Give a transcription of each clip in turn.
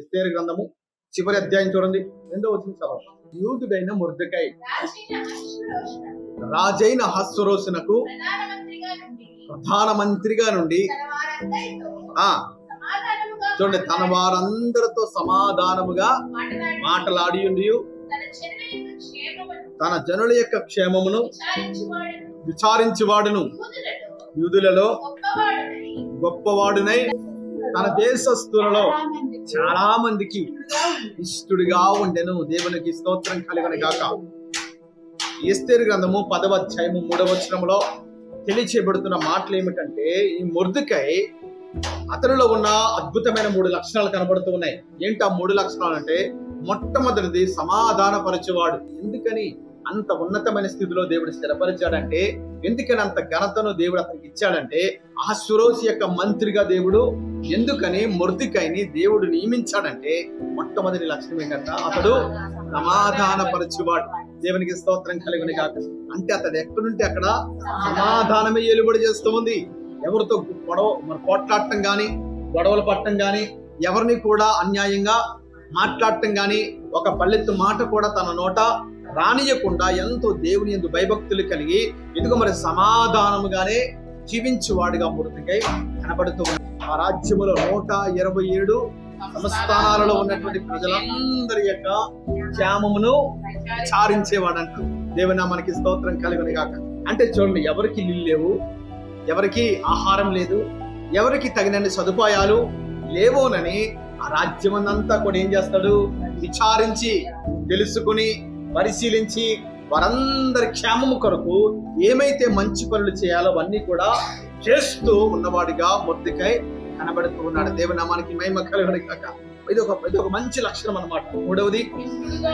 ఎస్తేర్ గ్రంథము చివరి అధ్యాయం చూడండి. రెండో వచ్చిన చదవండి. యూదుడైన ముర్దకై రాజైన హస్వరోసునకు ప్రధానమంత్రిగా నుండి నుండి ఆ చూడండి తన వారందరితో సమాధానముగా మాటలాడి ఉండి తన జనుల యొక్క క్షేమమును విచారించువాడును. యూదులలో గొప్పవాడునై తన దేశస్థులలో చాలా మందికి ఇష్టడుగా ఉండెను. దేవునికి స్తోత్రం కలిగిన గాక. ఎస్తేరు గ్రంథము పదవ అధ్యాయము మూడవ తెలియచేయబడుతున్న మాటలు ఏమిటంటే ఈ ముర్దుకై అతనిలో ఉన్న అద్భుతమైన మూడు లక్షణాలు కనబడుతూ ఉన్నాయి. ఏంటి ఆ మూడు లక్షణాలు అంటే మొట్టమొదటిది సమాధానపరచేవాడు. ఎందుకని? అంత ఉన్నతమైన స్థితిలో దేవుడు స్థిరపరిచాడంటే ఎందుకని అంత ఘనతను దేవుడు అతనికి ఇచ్చాడంటే ఆ యొక్క మంత్రిగా దేవుడు ఎందుకని మృతికైని దేవుడు నియమించాడంటే మొట్టమొదటి లక్ష్యం ఏంటంట అతడు సమాధానపరచువాడు. దేవునికి స్తోత్రం కలిగిన కాదు అంటే అతడు ఎక్కడుంటే అక్కడ సమాధానమే ఏలుబడి చేస్తూ ఉంది. ఎవరితో గొడవ మరి పోట్లాడటం కానీ గొడవలు పట్టడం కానీ ఎవరిని కూడా అన్యాయంగా మాట్లాడటం కానీ ఒక పల్లెత్తు మాట కూడా తన నోట రానియకుండా ఎంతో దేవుని ఎందు భయభక్తులు కలిగి ఎందుకు మరి సమాధానముగానే జీవించువాడిగా మృతికై కనబడుతూ ఆ రాజ్యములో నూట ఇరవై ఏడు సంస్థానాలలో ఉన్నటువంటి ప్రజలందరి యొక్క క్షేమమును చారించేవాడంట దేవుని మనకి స్తోత్రం కలిగిన కాక అంటే చూడండి ఎవరికి ఇల్లు లేవు ఎవరికి ఆహారం లేదు ఎవరికి తగినన్ని సదుపాయాలు లేవోనని ఆ రాజ్యమంతా కూడా ఏం చేస్తాడు? విచారించి తెలుసుకుని పరిశీలించి వారందరి క్షేమము కొరకు ఏమైతే మంచి పనులు చేయాలో అవన్నీ కూడా చేస్తూ ఉన్నవాడిగా మొత్తికై కనబడుతూ ఉన్నాడు. దేవనామానికి మహిమ కలగడు కాక ఇది ఒక ఇది ఒక మంచి లక్షణం అన్నమాట. మూడవది యూదుగా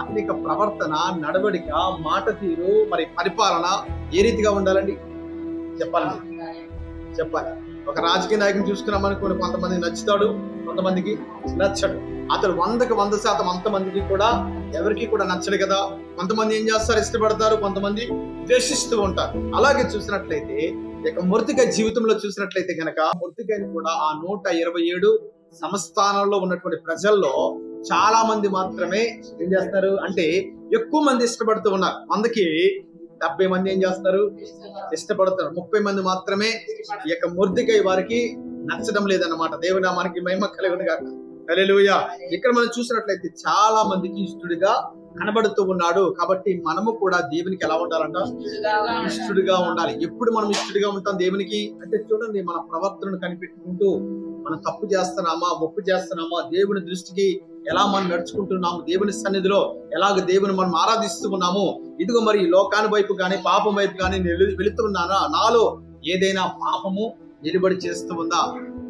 అతని యొక్క ప్రవర్తన నడవడిక మాట తీరు మరి పరిపాలన ఏ రీతిగా ఉండాలండి? చెప్పాలండి చెప్పాలి. ఒక రాజకీయ నాయకుని చూసుకున్నాం అనుకోండి కొంతమంది నచ్చుతాడు కొంతమందికి నచ్చడు. అతడు వందకి వంద శాతం అంతమందికి కూడా ఎవరికి కూడా నచ్చడు కదా. కొంతమంది ఏం చేస్తారు? ఇష్టపడతారు. కొంతమంది ద్వేషిస్తూ ఉంటారు. అలాగే చూసినట్లయితే ఇక మృతిక జీవితంలో చూసినట్లయితే గనక మృతికని కూడా ఆ నూట ఇరవై ఏడు సంస్థానంలో ఉన్నటువంటి ప్రజల్లో చాలా మంది మాత్రమే ఏం చేస్తారు? అంటే ఎక్కువ మంది ఇష్టపడుతూ ఉన్నారు. వందకి డెబ్బై మంది ఏం చేస్తారు? ఇష్టపడతారు. ముప్పై మంది మాత్రమే ఈ యొక్క ముర్దికై వారికి నచ్చడం లేదన్నమాట. దేవునామానికి మహిమ కలుగును గాక హల్లెలూయా. ఇక్కడ మనం చూసినట్లయితే చాలా మందికి ఇష్టడుగా కనబడుతూ ఉన్నాడు. కాబట్టి మనము కూడా దేవునికి ఎలా ఉండాలంట? ఇష్టడుగా ఉండాలి. ఎప్పుడు మనం ఇష్టడుగా ఉంటాం దేవునికి? అంటే చూడండి మన ప్రవర్తనను కనిపెట్టుకుంటూ మనం తప్పు చేస్తున్నామా ఒప్పు చేస్తున్నామా దేవుని దృష్టికి ఎలా మనం నడుచుకుంటున్నాము దేవుని సన్నిధిలో ఎలాగ దేవుని మనం ఆరాధిస్తూ ఉన్నాము. ఇదిగో మరి లోకాని వైపు కానీ పాపం వైపు కానీ వెళుతున్నానా? నాలో ఏదైనా పాపము నిలబడి చేస్తూ ఉందా?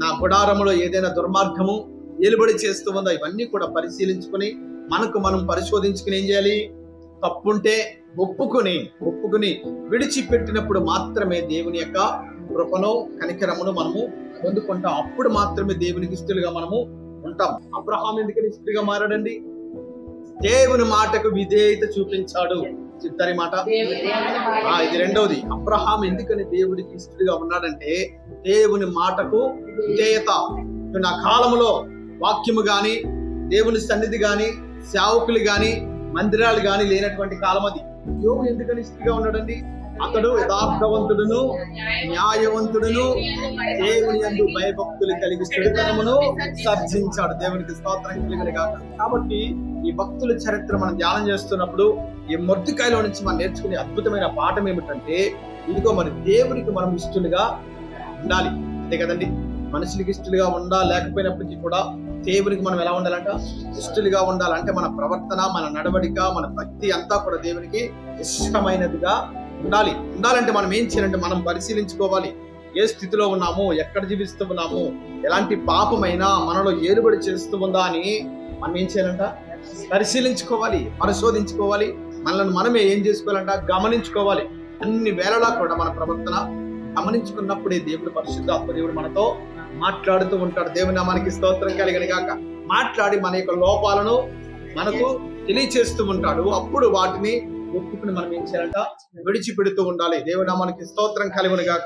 నా గుడారములో ఏదైనా దుర్మార్గము నిలబడి చేస్తూ ఉందో ఇవన్నీ కూడా పరిశీలించుకొని మనకు మనం పరిశోధించుకుని ఏం చేయాలి? తప్పుంటే ఒప్పుకొని ఒప్పుకుని విడిచిపెట్టినప్పుడు మాత్రమే దేవుని యొక్క కృపను కనికరమును మనము పొందుకుంటాం. అప్పుడు మాత్రమే దేవునికి ఇష్టలుగా మనము ఉంటాం. అబ్రహాం ఎందుకని ఇష్టలుగా మారాడండి? దేవుని మాటకు విధేయత చూపించాడు. చిత్తరి మాట? ఆ, ఇది రెండవది. అబ్రహాం ఎందుకని దేవుడికి ఇష్టడుగా ఉన్నాడంటే దేవుని మాటకు విధేయత. నా కాలంలో వాక్యము కానీ దేవుని సన్నిధి కానీ సేవకులు కానీ మందిరాలు కానీ లేనటువంటి కాలం అది యోగు ఎందుకని స్థితిగా ఉన్నాడండి? అతడు యథార్థవంతుడును న్యాయవంతుడును దేవుని అందు భయభక్తులు కలిగి స్థిరతనమును సర్జించాడు. దేవునికి స్తోత్రం కలిగిన కాక కాబట్టి ఈ భక్తుల చరిత్ర మనం ధ్యానం చేస్తున్నప్పుడు ఈ మొద్దుకాయలో నుంచి మనం నేర్చుకునే అద్భుతమైన పాఠం ఏమిటంటే ఇదిగో మరి దేవునికి మనం ఇష్టలుగా ఉండాలి. అంతే కదండి? మనుషులకి ఇష్టలుగా ఉండా లేకపోయినప్పటికీ కూడా దేవునికి మనం ఎలా ఉండాలంట? ఇష్టలుగా ఉండాలంటే మన ప్రవర్తన మన నడవడిక మన భక్తి అంతా కూడా దేవునికి ఇష్టమైనదిగా ఉండాలి. ఉండాలంటే మనం ఏం చేయాలంటే మనం పరిశీలించుకోవాలి. ఏ స్థితిలో ఉన్నాము? ఎక్కడ జీవిస్తూ ఉన్నాము? ఎలాంటి పాపమైనా మనలో ఏలుబడి చేస్తూ ఉందా అని మనం ఏం చేయాలంట? పరిశీలించుకోవాలి పరిశోధించుకోవాలి. మనల్ని మనమే ఏం చేసుకోవాలంట? గమనించుకోవాలి. అన్ని వేళలా కూడా మన ప్రవర్తన గమనించుకున్నప్పుడే దేవుడు పరిశుద్ధ దేవుడు మనతో మాట్లాడుతూ ఉంటాడు. దేవుని మనకి స్తోత్రం కలిగిన గాక. మాట్లాడి మన యొక్క లోపాలను మనకు తెలియచేస్తూ ఉంటాడు. అప్పుడు వాటిని ఒప్పుకుని మనం ఏం చేయాలంట? విడిచిపెడుతూ ఉండాలి. దేవుడు మనకి స్తోత్రం కలిగిన గాక.